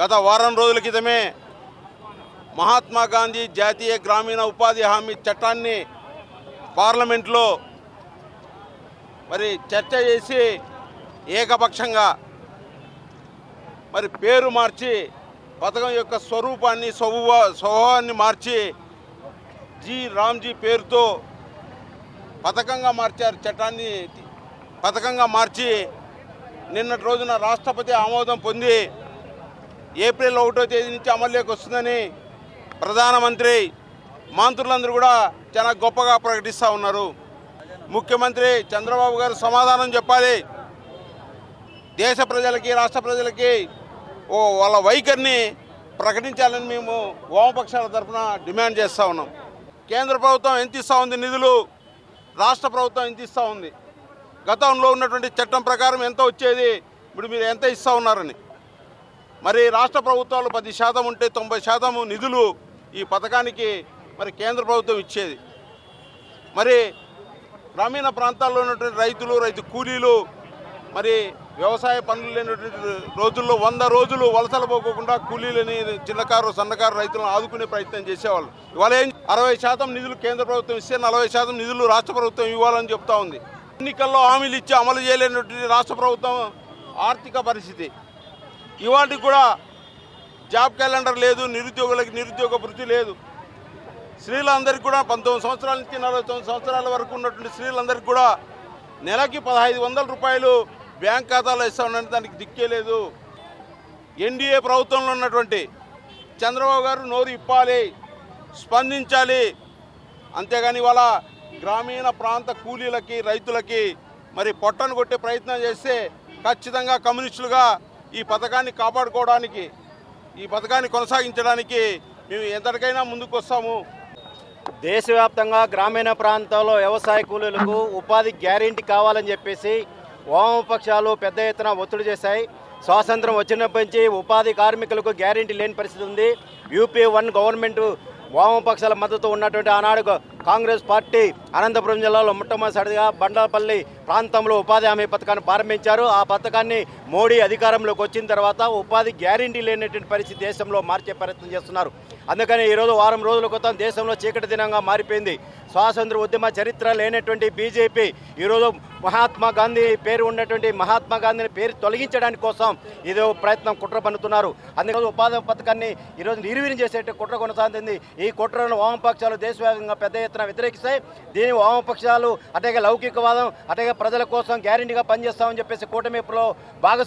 గత వారం రోజుల క్రితమే మహాత్మా గాంధీ జాతీయ గ్రామీణ ఉపాధి హామీ చట్టాన్ని పార్లమెంట్లో మరి చర్చ చేసి ఏకపక్షంగా మరి పేరు మార్చి పథకం యొక్క స్వరూపాన్ని స్వభావ స్వభావాన్ని మార్చి జి. రామ్జీ పేరుతో పథకంగా మార్చారు చట్టాన్ని. పథకంగా మార్చి నిన్నటి రోజున రాష్ట్రపతి ఆమోదం పొంది ఏప్రిల్ ఒకటో తేదీ నుంచి అమల్లోకి వస్తుందని ప్రధానమంత్రి మంత్రులందరూ కూడా చాలా గొప్పగా ప్రకటిస్తూ ఉన్నారు. ముఖ్యమంత్రి చంద్రబాబు గారు సమాధానం చెప్పాలి. దేశ ప్రజలకి రాష్ట్ర ప్రజలకి ఓ వాళ్ళ వైఖరిని ప్రకటించాలని మేము వామపక్షాల తరఫున డిమాండ్ చేస్తూ ఉన్నాం. కేంద్ర ప్రభుత్వం ఎంత ఇస్తూ ఉంది నిధులు? రాష్ట్ర ప్రభుత్వం ఎంత ఇస్తూ ఉంది? గతంలో ఉన్నటువంటి చట్టం ప్రకారం ఎంత వచ్చేది? ఇప్పుడు మీరు ఎంత ఇస్తూ ఉన్నారని. మరి రాష్ట్ర ప్రభుత్వాలు పది శాతం ఉంటే తొంభై శాతం నిధులు ఈ పథకానికి మరి కేంద్ర ప్రభుత్వం ఇచ్చేది. మరి గ్రామీణ ప్రాంతాల్లో ఉన్నటువంటి రైతులు రైతు కూలీలు మరి వ్యవసాయ పనులు లేనటువంటి రోజుల్లో వంద రోజులు వలసలు పోకోకుండా కూలీలని చిన్నకారు సన్నకారు రైతులను ఆదుకునే ప్రయత్నం చేసేవాళ్ళు. ఇవాళ ఏం అరవై శాతం నిధులు కేంద్ర ప్రభుత్వం ఇస్తే నలభై శాతం నిధులు రాష్ట్ర ప్రభుత్వం ఇవ్వాలని చెప్తా ఉంది. ఎన్నికల్లో హామీలు ఇచ్చి అమలు చేయలేనటువంటి రాష్ట్ర ప్రభుత్వం ఆర్థిక పరిస్థితి. ఇవాటికి కూడా జాబ్ క్యాలెండర్ లేదు నిరుద్యోగులకి నిరుద్యోగ వృత్తి లేదు. స్త్రీలందరికీ కూడా పంతొమ్మిది సంవత్సరాల నుంచి నలభై తొమ్మిది సంవత్సరాల వరకు ఉన్నటువంటి స్త్రీలందరికీ కూడా నెలకి పదహైదు వందల రూపాయలు బ్యాంక్ ఖాతాలో ఇస్తామని దానికి దిక్కే లేదు. ఎన్డీఏ ప్రభుత్వంలో ఉన్నటువంటి చంద్రబాబు గారు నోరు ఇప్పాలి స్పందించాలి. అంతేగాని ఇవాళ గ్రామీణ ప్రాంత కూలీలకి రైతులకి మరి పొట్టను కొట్టే ప్రయత్నం చేస్తే ఖచ్చితంగా కమ్యూనిస్టులుగా ఈ పథకాన్ని కాపాడుకోవడానికి ఈ పథకాన్ని కొనసాగించడానికి మేము ఎంతటికైనా ముందుకు వస్తాము. దేశవ్యాప్తంగా గ్రామీణ ప్రాంతాల్లో వ్యవసాయ కూలీలకు ఉపాధి గ్యారెంటీ కావాలని చెప్పేసి వామపక్షాలు పెద్ద ఎత్తున ఒత్తిడి చేశాయి. స్వాతంత్రం వచ్చినప్పటి నుంచి ఉపాధి కార్మికులకు గ్యారెంటీ లేని పరిస్థితి ఉంది. యూపీ వన్ గవర్నమెంట్ వామపక్షాల మద్దతు ఉన్నటువంటి ఆనాడు కాంగ్రెస్ పార్టీ అనంతపురం జిల్లాలో మొట్టమొదటిసారిగా బండలపల్లి ప్రాంతంలో ఉపాధి హామీ పథకాన్ని ప్రారంభించారు. ఆ పథకాన్ని మోడీ అధికారంలోకి వచ్చిన తర్వాత ఉపాధి గ్యారెంటీ లేనటువంటి పరిస్థితి దేశంలో మార్చే ప్రయత్నం చేస్తున్నారు. అందుకని ఈరోజు వారం రోజుల క్రితం దేశంలో చీకటి దినంగా మారిపోయింది. స్వాతంత్ర ఉద్యమ చరిత్ర లేనటువంటి బీజేపీ ఈరోజు మహాత్మా గాంధీ పేరు ఉన్నటువంటి మహాత్మా గాంధీని పేరు తొలగించడానికి కోసం ఇదో ప్రయత్నం కుట్ర పన్నుతున్నారు. అందుకని ఉపాధి పథకాన్ని ఈరోజు నిర్వీర్యం చేసేట్టు కుట్ర కొనసాగింది ఈ కుట్రను వామపక్షాలు దేశవ్యాప్తంగా పెద్ద ఎత్తున వ్యతిరేకిస్తాయి. దీని వామపక్షాలు అట్లాగే లౌకికవాదం అట్లాగే ప్రజల కోసం గ్యారంటీగా పనిచేస్తామని చెప్పేసి కూటమిలో భాగస్వామ్యం